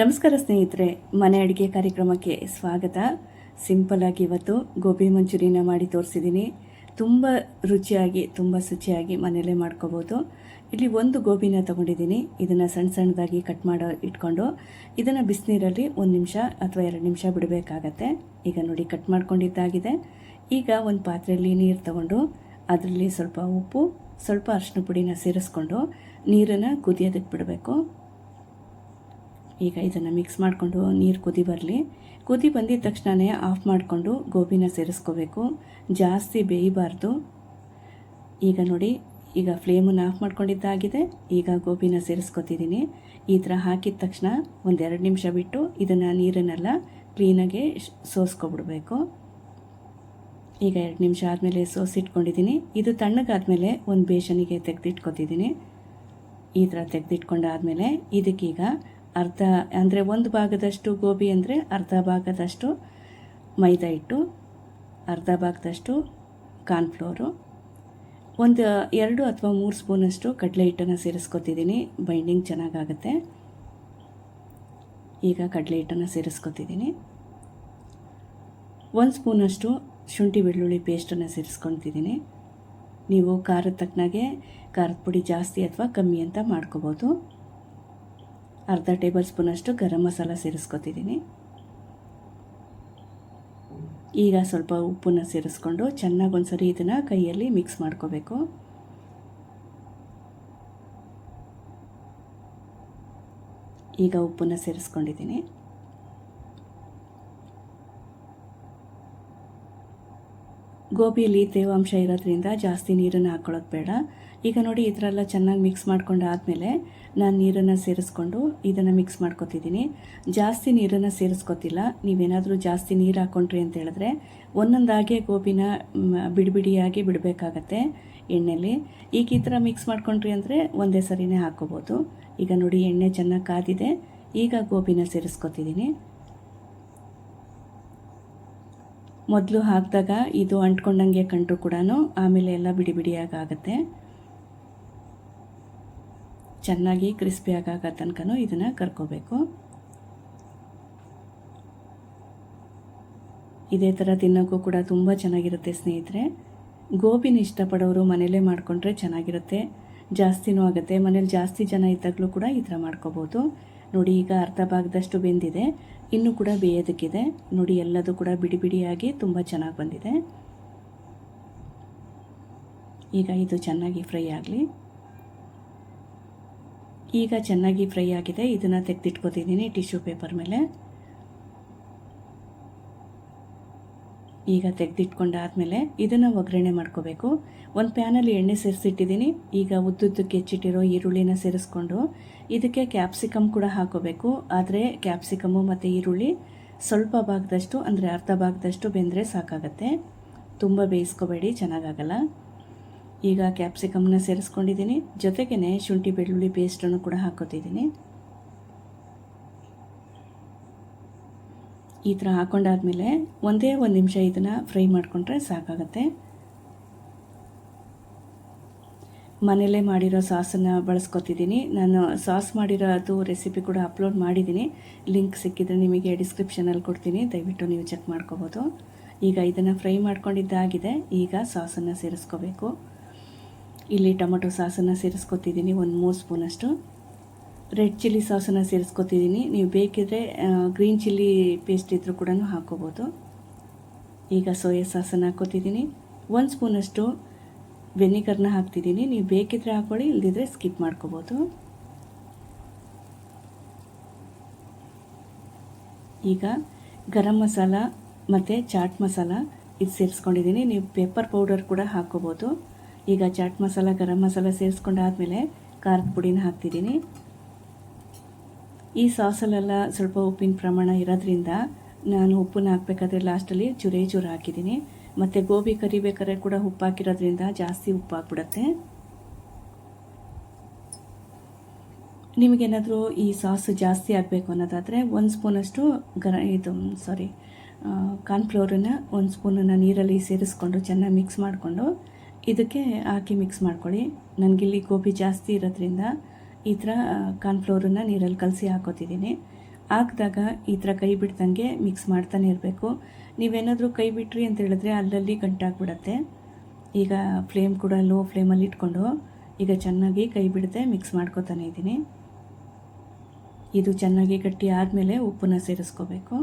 ನಮಸ್ಕಾರ ಸ್ನೇಹಿತರೆ, ಮನೆ ಅಡುಗೆ ಕಾರ್ಯಕ್ರಮಕ್ಕೆ ಸ್ವಾಗತ. ಸಿಂಪಲ್ ಆಗಿ ಇವತ್ತು ಗೋಬಿ ಮಂಚೂರಿನ ಮಾಡಿ ತೋರಿಸಿದ್ದೀನಿ. ತುಂಬ ರುಚಿಯಾಗಿ, ತುಂಬ ಶುಚಿಯಾಗಿ ಮನೆಯಲ್ಲೇ ಮಾಡ್ಕೋಬೋದು. ಇಲ್ಲಿ ಒಂದು ಗೋಬಿನ ತಗೊಂಡಿದ್ದೀನಿ. ಇದನ್ನು ಸಣ್ಣ ಸಣ್ಣದಾಗಿ ಕಟ್ ಮಾಡೋ ಇಟ್ಕೊಂಡು, ಇದನ್ನು ಬಿಸಿನೀರಲ್ಲಿ ಒಂದು ನಿಮಿಷ ಅಥವಾ ಎರಡು ನಿಮಿಷ ಬಿಡಬೇಕಾಗತ್ತೆ. ಈಗ ನೋಡಿ ಕಟ್ ಮಾಡ್ಕೊಂಡಿದ್ದಾಗಿದೆ. ಈಗ ಒಂದು ಪಾತ್ರೆಯಲ್ಲಿ ನೀರು ತಗೊಂಡು, ಅದರಲ್ಲಿ ಸ್ವಲ್ಪ ಉಪ್ಪು, ಸ್ವಲ್ಪ ಅರಿಶಿನ ಪುಡಿನ ಸೇರಿಸ್ಕೊಂಡು ನೀರನ್ನು ಕುದಿಯೋದಕ್ಕೆ ಬಿಡಬೇಕು. ಈಗ ಇದನ್ನು ಮಿಕ್ಸ್ ಮಾಡಿಕೊಂಡು ನೀರು ಕುದಿ ಬರಲಿ. ಕುದಿ ಬಂದಿದ ತಕ್ಷಣವೇ ಆಫ್ ಮಾಡಿಕೊಂಡು ಗೋಬಿನ ಸೇರಿಸ್ಕೋಬೇಕು. ಜಾಸ್ತಿ ಬೇಯಬಾರ್ದು. ಈಗ ನೋಡಿ, ಈಗ ಫ್ಲೇಮನ್ನು ಆಫ್ ಮಾಡ್ಕೊಂಡಿದ್ದಾಗಿದೆ. ಈಗ ಗೋಬಿನ ಸೇರಿಸ್ಕೊತಿದ್ದೀನಿ ಈ ಥರ ಹಾಕಿದ ತಕ್ಷಣ ಒಂದೆರಡು ನಿಮಿಷ ಬಿಟ್ಟು ಇದನ್ನು ನೀರನ್ನೆಲ್ಲ ಕ್ಲೀನಾಗಿ ಸೋಸ್ಕೊಬಿಡ್ಬೇಕು. ಈಗ ಎರಡು ನಿಮಿಷ ಆದಮೇಲೆ ಸೋಸಿಟ್ಕೊಂಡಿದ್ದೀನಿ ಇದು ತಣ್ಣಗಾದಮೇಲೆ ಒಂದು ಬೇಷನಿಗೆ ತೆಗೆದಿಟ್ಕೊತಿದ್ದೀನಿ ಈ ಥರ ತೆಗೆದಿಟ್ಕೊಂಡಾದಮೇಲೆ ಇದಕ್ಕೀಗ ಅರ್ಧ, ಅಂದರೆ ಒಂದು ಭಾಗದಷ್ಟು ಗೋಬಿ ಅಂದರೆ ಅರ್ಧ ಭಾಗದಷ್ಟು ಮೈದಾ ಹಿಟ್ಟು, ಅರ್ಧ ಭಾಗದಷ್ಟು ಕಾರ್ನ್ಫ್ಲೋರು. ಒಂದು ಎರಡು ಅಥವಾ ಮೂರು ಸ್ಪೂನಷ್ಟು ಕಡಲೆ ಹಿಟ್ಟನ್ನು ಸೇರಿಸ್ಕೊತಿದ್ದೀನಿ. ಬೈಂಡಿಂಗ್ ಚೆನ್ನಾಗಾಗುತ್ತೆ. ಈಗ ಕಡಲೆ ಹಿಟ್ಟನ್ನು ಸೇರಿಸ್ಕೊತಿದ್ದೀನಿ. ಒಂದು ಸ್ಪೂನಷ್ಟು ಶುಂಠಿ ಬೆಳ್ಳುಳ್ಳಿ ಪೇಸ್ಟನ್ನು ಸೇರಿಸ್ಕೊತಿದ್ದೀನಿ. ನೀವು ಖಾರದ ತಕ್ಕನಾಗೆ ಖಾರದ ಪುಡಿ ಜಾಸ್ತಿ ಅಥವಾ ಕಮ್ಮಿ ಅಂತ ಮಾಡ್ಕೋಬೋದು. ಅರ್ಧ ಟೇಬಲ್ ಸ್ಪೂನಷ್ಟು ಗರಂ ಮಸಾಲ ಸೇರಿಸ್ಕೊತಿದ್ದೀನಿ. ಈಗ ಸ್ವಲ್ಪ ಉಪ್ಪನ್ನು ಸೇರಿಸ್ಕೊಂಡು ಚೆನ್ನಾಗಿ ಒಂದ್ಸರಿ ಇದನ್ನು ಕೈಯಲ್ಲಿ ಮಿಕ್ಸ್ ಮಾಡ್ಕೋಬೇಕು. ಈಗ ಉಪ್ಪನ್ನು ಸೇರಿಸ್ಕೊಂಡಿದ್ದೀನಿ. ಗೋಬಿಯಲ್ಲಿ ತೇವಾಂಶ ಇರೋದ್ರಿಂದ ಜಾಸ್ತಿ ನೀರನ್ನು ಹಾಕ್ಕೊಳ್ಳೋದು ಬೇಡ. ಈಗ ನೋಡಿ ಈ ಥರ ಎಲ್ಲ ಚೆನ್ನಾಗಿ ಮಿಕ್ಸ್ ಮಾಡ್ಕೊಂಡು ಆದಮೇಲೆ ನಾನು ನೀರನ್ನು ಸೇರಿಸ್ಕೊಂಡು ಇದನ್ನು ಮಿಕ್ಸ್ ಮಾಡ್ಕೊತಿದ್ದೀನಿ. ಜಾಸ್ತಿ ನೀರನ್ನು ಸೇರಿಸ್ಕೊತಿಲ್ಲ. ನೀವೇನಾದರೂ ಜಾಸ್ತಿ ನೀರು ಹಾಕ್ಕೊಂಡ್ರಿ ಅಂತ ಹೇಳಿದ್ರೆ ಒಂದೊಂದಾಗೆ ಗೋಬಿನ ಬಿಡಿಬಿಡಿಯಾಗಿ ಬಿಡಬೇಕಾಗತ್ತೆ ಎಣ್ಣೆಲಿ. ಈಗ ಈ ಥರ ಮಿಕ್ಸ್ ಮಾಡ್ಕೊಂಡ್ರಿ ಅಂದರೆ ಒಂದೇ ಸರಿನೇ ಹಾಕ್ಕೋಬೋದು ಈಗ ನೋಡಿ ಎಣ್ಣೆ ಚೆನ್ನಾಗಿ ಕಾದಿದೆ. ಈಗ ಗೋಬಿನ ಸೇರಿಸ್ಕೊತಿದ್ದೀನಿ. ಮೊದಲು ಹಾಕಿದಾಗ ಇದು ಅಂಟ್ಕೊಂಡಂಗೆ ಕಂಡ್ರು ಕೂಡ ಆಮೇಲೆ ಎಲ್ಲ ಬಿಡಿ ಬಿಡಿಯಾಗಿ ಆಗುತ್ತೆ. ಚೆನ್ನಾಗಿ ಕ್ರಿಸ್ಪಿ ಆಗೋ ತನಕ ಇದನ್ನು ಕರ್ಕೋಬೇಕು. ಇದೇ ಥರ ತಿನ್ನೋಕ್ಕೂ ಕೂಡ ತುಂಬ ಚೆನ್ನಾಗಿರುತ್ತೆ ಸ್ನೇಹಿತರೆ. ಗೋಬಿನ ಇಷ್ಟಪಡೋರು ಮನೇಲೇ ಮಾಡಿಕೊಂಡ್ರೆ ಚೆನ್ನಾಗಿರುತ್ತೆ. ಜಾಸ್ತಿನೂ ಆಗುತ್ತೆ. ಮನೇಲಿ ಜಾಸ್ತಿ ಜನ ಇದ್ದಾಗಲೂ ಕೂಡ ಈ ಥರ ಮಾಡ್ಕೋಬೋದು. ನೋಡಿ ಈಗ ಅರ್ಧ ಭಾಗದಷ್ಟು ಬೆಂದಿದೆ. ಇನ್ನೂ ಕೂಡ ಬೇಯೋದಕ್ಕಿದೆ. ನೋಡಿ, ಎಲ್ಲದೂ ಕೂಡ ಬಿಡಿ ಬಿಡಿಯಾಗಿ ತುಂಬ ಚೆನ್ನಾಗಿ ಬಂದಿದೆ. ಈಗ ಇದು ಚೆನ್ನಾಗಿ ಫ್ರೈ ಆಗಲಿ. ಈಗ ಚೆನ್ನಾಗಿ ಫ್ರೈ ಆಗಿದೆ. ಇದನ್ನು ತೆಗೆದಿಟ್ಕೋತಿದ್ದೀನಿ ಟಿಶ್ಯೂ ಪೇಪರ್ ಮೇಲೆ. ಈಗ ತೆಗೆದಿಟ್ಕೊಂಡಾದಮೇಲೆ ಇದನ್ನು ಒಗ್ಗರಣೆ ಮಾಡ್ಕೋಬೇಕು. ಒಂದು ಪ್ಯಾನಲ್ಲಿ ಎಣ್ಣೆ ಸೇರಿಸಿಟ್ಟಿದ್ದೀನಿ. ಈಗ ಉದ್ದುದ್ದಕ್ಕೆ ಹೆಚ್ಚಿಟ್ಟಿರೋ ಈರುಳ್ಳಿನ ಸೇರಿಸ್ಕೊಂಡು ಇದಕ್ಕೆ ಕ್ಯಾಪ್ಸಿಕಮ್ ಕೂಡ ಹಾಕೋಬೇಕು. ಆದರೆ ಕ್ಯಾಪ್ಸಿಕಮು ಮತ್ತು ಈರುಳ್ಳಿ ಸ್ವಲ್ಪ ಭಾಗದಷ್ಟು, ಅಂದರೆ ಅರ್ಧ ಭಾಗದಷ್ಟು ಬೆಂದರೆ ಸಾಕಾಗತ್ತೆ. ತುಂಬ ಬೇಯಿಸ್ಕೋಬೇಡಿ, ಚೆನ್ನಾಗಾಗಲ್ಲ. ಈಗ ಕ್ಯಾಪ್ಸಿಕಮ್ನ ಸೇರಿಸ್ಕೊಂಡಿದ್ದೀನಿ. ಜೊತೆಗೇ ಶುಂಠಿ ಬೆಳ್ಳುಳ್ಳಿ ಪೇಸ್ಟನ್ನು ಕೂಡ ಹಾಕೋತಿದ್ದೀನಿ. ಈ ಥರ ಹಾಕೊಂಡಾದ್ಮೇಲೆ ಒಂದೇ ಒಂದು ನಿಮಿಷ ಇದನ್ನು ಫ್ರೈ ಮಾಡಿಕೊಂಡ್ರೆ ಸಾಕಾಗತ್ತೆ. ಮನೆಯಲ್ಲೇ ಮಾಡಿರೋ ಸಾಸನ್ನು ಬಳಸ್ಕೊತಿದ್ದೀನಿ. ನಾನು ಸಾಸ್ ಮಾಡಿರೋ ಅದು ರೆಸಿಪಿ ಕೂಡ ಅಪ್ಲೋಡ್ ಮಾಡಿದ್ದೀನಿ. ಲಿಂಕ್ ಸಿಕ್ಕಿದ್ರೆ ನಿಮಗೆ ಡಿಸ್ಕ್ರಿಪ್ಷನಲ್ಲಿ ಕೊಡ್ತೀನಿ. ದಯವಿಟ್ಟು ನೀವು ಚೆಕ್ ಮಾಡ್ಕೋಬೋದು. ಈಗ ಇದನ್ನು ಫ್ರೈ ಮಾಡ್ಕೊಂಡಿದ್ದಾಗಿದೆ. ಈಗ ಸಾಸನ್ನು ಸೇರಿಸ್ಕೋಬೇಕು. ಇಲ್ಲಿ ಟೊಮೊಟೊ ಸಾಸನ್ನು ಸೇರಿಸ್ಕೊತಿದ್ದೀನಿ. ಒಂದು ಮೂರು ಸ್ಪೂನಷ್ಟು. ರೆಡ್ ಚಿಲ್ಲಿ ಸಾಸನ್ನು ಸೇರಿಸ್ಕೊತಿದ್ದೀನಿ. ನೀವು ಬೇಕಿದ್ರೆ ಗ್ರೀನ್ ಚಿಲ್ಲಿ ಪೇಸ್ಟ್ ಇದ್ದರೂ ಕೂಡ ಹಾಕ್ಕೋಬೋದು ಈಗ ಸೋಯಾ ಸಾಸನ್ನು ಹಾಕ್ಕೋತಿದ್ದೀನಿ ಒಂದು ಸ್ಪೂನಷ್ಟು ವೆನಿಗರ್ನ ಹಾಕ್ತಿದ್ದೀನಿ. ನೀವು ಬೇಕಿದ್ರೆ ಹಾಕ್ಕೊಳ್ಳಿ ಇಲ್ಲದಿದ್ದರೆ ಸ್ಕಿಪ್ ಮಾಡ್ಕೋಬೋದು. ಈಗ ಗರಂ ಮಸಾಲ ಮತ್ತು ಚಾಟ್ ಮಸಾಲ ಇದು ಸೇರಿಸ್ಕೊಂಡಿದ್ದೀನಿ. ನೀವು ಪೇಪರ್ ಪೌಡರ್ ಕೂಡ ಹಾಕ್ಕೋಬೋದು ಈಗ ಚಾಟ್ ಮಸಾಲ, ಗರಂ ಮಸಾಲ ಸೇರಿಸ್ಕೊಂಡಾದ್ಮೇಲೆ ಖಾರದ ಪುಡಿನ ಹಾಕ್ತಿದ್ದೀನಿ. ಈ ಸಾಸಲ್ಲೆಲ್ಲ ಸ್ವಲ್ಪ ಉಪ್ಪಿನ ಪ್ರಮಾಣ ಇರೋದ್ರಿಂದ ನಾನು ಉಪ್ಪನ್ನ ಹಾಕಬೇಕಾದ್ರೆ ಲಾಸ್ಟಲ್ಲಿ ಚುರೇ ಚೂರು ಹಾಕಿದ್ದೀನಿ. ಮತ್ತು ಗೋಬಿ ಕರಿಬೇಕಾದ್ರೆ ಕೂಡ ಉಪ್ಪು ಹಾಕಿರೋದ್ರಿಂದ ಜಾಸ್ತಿ ಉಪ್ಪು ಹಾಕ್ಬಿಡತ್ತೆ ನಿಮಗೇನಾದರೂ ಈ ಸಾಸು ಜಾಸ್ತಿ ಆಗಬೇಕು ಅನ್ನೋದಾದರೆ ಒಂದು ಸ್ಪೂನಷ್ಟು ಗರ ಇದು ಸಾರಿ ಕಾರ್ನ್ಫ್ಲೋರನ್ನ ಒಂದು ಸ್ಪೂನನ್ನು ನೀರಲ್ಲಿ ಸೇರಿಸ್ಕೊಂಡು ಚೆನ್ನಾಗಿ ಮಿಕ್ಸ್ ಮಾಡಿಕೊಂಡು ಇದಕ್ಕೆ ಹಾಕಿ ಮಿಕ್ಸ್ ಮಾಡ್ಕೊಳ್ಳಿ. ನನಗಿಲ್ಲಿ ಗೋಬಿ ಜಾಸ್ತಿ ಇರೋದ್ರಿಂದ ಈ ಥರ ಕಾರ್ನ್ಫ್ಲೋರನ್ನು ನೀರಲ್ಲಿ ಕಲಸಿ ಹಾಕೋತಿದ್ದೀನಿ. ಹಾಕಿದಾಗ ಈ ಥರ ಕೈ ಬಿಡ್ದಂಗೆ ಮಿಕ್ಸ್ ಮಾಡ್ತಾನೆ ಇರಬೇಕು. ನೀವೇನಾದರೂ ಕೈ ಬಿಟ್ರಿ ಅಂತ ಹೇಳಿದ್ರೆ ಅಲ್ಲಲ್ಲಿ ಗಂಟಾಗ್ಬಿಡತ್ತೆ. ಈಗ ಫ್ಲೇಮ್ ಕೂಡ ಲೋ ಫ್ಲೇಮಲ್ಲಿ ಇಟ್ಕೊಂಡು ಈಗ ಚೆನ್ನಾಗಿ ಕೈ ಬಿಡದೆ ಮಿಕ್ಸ್ ಮಾಡ್ಕೊತಾನೆ ಇದ್ದೀನಿ. ಇದು ಚೆನ್ನಾಗಿ ಗಟ್ಟಿ ಆದಮೇಲೆ ಉಪ್ಪನ್ನ ಸೇರಿಸ್ಕೋಬೇಕು.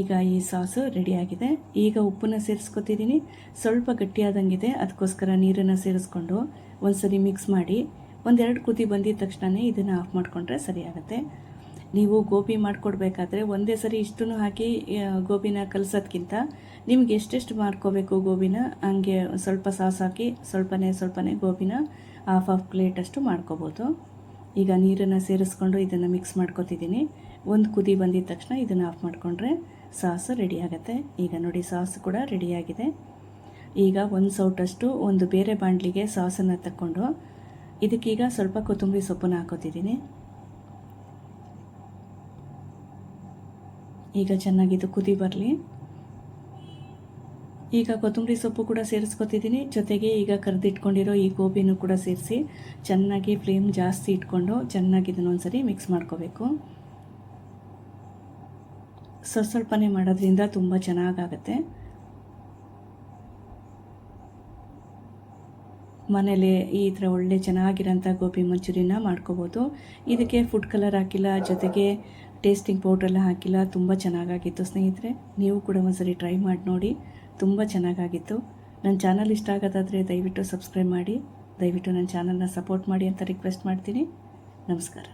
ಈಗ ಈ ಸಾಸು ರೆಡಿಯಾಗಿದೆ ಈಗ ಉಪ್ಪನ್ನು ಸೇರಿಸ್ಕೊತಿದ್ದೀನಿ ಸ್ವಲ್ಪ ಗಟ್ಟಿಯಾದಂಗಿದೆ. ಅದಕ್ಕೋಸ್ಕರ ನೀರನ್ನು ಸೇರಿಸ್ಕೊಂಡು ಒಂದ್ಸರಿ ಮಿಕ್ಸ್ ಮಾಡಿ ಒಂದೆರಡು ಕುದಿ ಬಂದಿದ ತಕ್ಷಣವೇ ಇದನ್ನು ಆಫ್ ಮಾಡಿಕೊಂಡ್ರೆ ಸರಿಯಾಗುತ್ತೆ. ನೀವು ಗೋಬಿ ಮಾಡಿಕೊಡ್ಬೇಕಾದ್ರೆ ಒಂದೇ ಸರಿ ಇಷ್ಟನ್ನು ಹಾಕಿ ಗೋಬಿನ ಕಲಸೋದ್ಕಿಂತ ನಿಮ್ಗೆ ಎಷ್ಟೆಷ್ಟು ಮಾಡ್ಕೋಬೇಕು ಗೋಬಿನ, ಹಂಗೆ ಸ್ವಲ್ಪ ಸಾಸ್ ಹಾಕಿ ಸ್ವಲ್ಪನೇ ಸ್ವಲ್ಪನೇ ಗೋಬಿನ ಹಾಫ್ ಹಾಫ್ ಪ್ಲೇಟಷ್ಟು ಮಾಡ್ಕೋಬೋದು. ಈಗ ನೀರನ್ನು ಸೇರಿಸ್ಕೊಂಡು ಇದನ್ನು ಮಿಕ್ಸ್ ಮಾಡ್ಕೊತಿದ್ದೀನಿ ಒಂದು ಕುದಿ ಬಂದಿದ ತಕ್ಷಣ ಇದನ್ನು ಆಫ್ ಮಾಡಿಕೊಂಡ್ರೆ ಸಾಸ್ ರೆಡಿ ಆಗುತ್ತೆ ಈಗ ನೋಡಿ ಸಾಸ್ ಕೂಡ ರೆಡಿಯಾಗಿದೆ. ಈಗ ಒಂದು ಸೌಟಷ್ಟು ಒಂದು ಬೇರೆ ಬಾಣಲಿಗೆ ಸಾಸನ್ನು ತಕ್ಕೊಂಡು ಇದಕ್ಕೀಗ ಸ್ವಲ್ಪ ಕೊತ್ತಂಬರಿ ಸೊಪ್ಪನ್ನು ಹಾಕೋತಿದ್ದೀನಿ. ಈಗ ಚೆನ್ನಾಗಿದ್ದು ಕುದಿ ಬರಲಿ. ಈಗ ಕೊತ್ತಂಬರಿ ಸೊಪ್ಪು ಕೂಡ ಸೇರಿಸ್ಕೊತಿದ್ದೀನಿ. ಜೊತೆಗೆ ಈಗ ಕರೆದಿಟ್ಕೊಂಡಿರೋ ಈ ಗೋಬಿನೂ ಕೂಡ ಸೇರಿಸಿ ಚೆನ್ನಾಗಿ ಫ್ಲೇಮ್ ಜಾಸ್ತಿ ಇಟ್ಕೊಂಡು ಚೆನ್ನಾಗಿ ಇದನ್ನೊಂದ್ಸರಿ ಮಿಕ್ಸ್ ಮಾಡ್ಕೋಬೇಕು. ಸ್ವಲ್ಪ ಸ್ವಲ್ಪನೇ ಮಾಡೋದ್ರಿಂದ ತುಂಬ ಚೆನ್ನಾಗಾಗತ್ತೆ. ಮನೇಲಿ ಈ ಥರ ಒಳ್ಳೆ ಚೆನ್ನಾಗಿರೋಂಥ ಗೋಬಿ ಮಂಚೂರಿನ ಮಾಡ್ಕೋಬೋದು. ಇದಕ್ಕೆ ಫುಡ್ ಕಲರ್ ಹಾಕಿಲ್ಲ, ಜೊತೆಗೆ ಟೇಸ್ಟಿಂಗ್ ಪೌಡ್ರೆಲ್ಲ ಹಾಕಿಲ್ಲ, ತುಂಬ ಚೆನ್ನಾಗಾಗಿತ್ತು ಸ್ನೇಹಿತರೆ. ನೀವು ಕೂಡ ಒಂದ್ಸರಿ ಟ್ರೈ ಮಾಡಿ ನೋಡಿ, ತುಂಬ ಚೆನ್ನಾಗಾಗಿತ್ತು. ನನ್ನ ಚಾನಲ್ ಇಷ್ಟ ಆಗೋದಾದರೆ ದಯವಿಟ್ಟು ಸಬ್ಸ್ಕ್ರೈಬ್ ಮಾಡಿ, ದಯವಿಟ್ಟು ನನ್ನ ಚಾನಲ್ನ ಸಪೋರ್ಟ್ ಮಾಡಿ ಅಂತ ರಿಕ್ವೆಸ್ಟ್ ಮಾಡ್ತೀನಿ. ನಮಸ್ಕಾರ.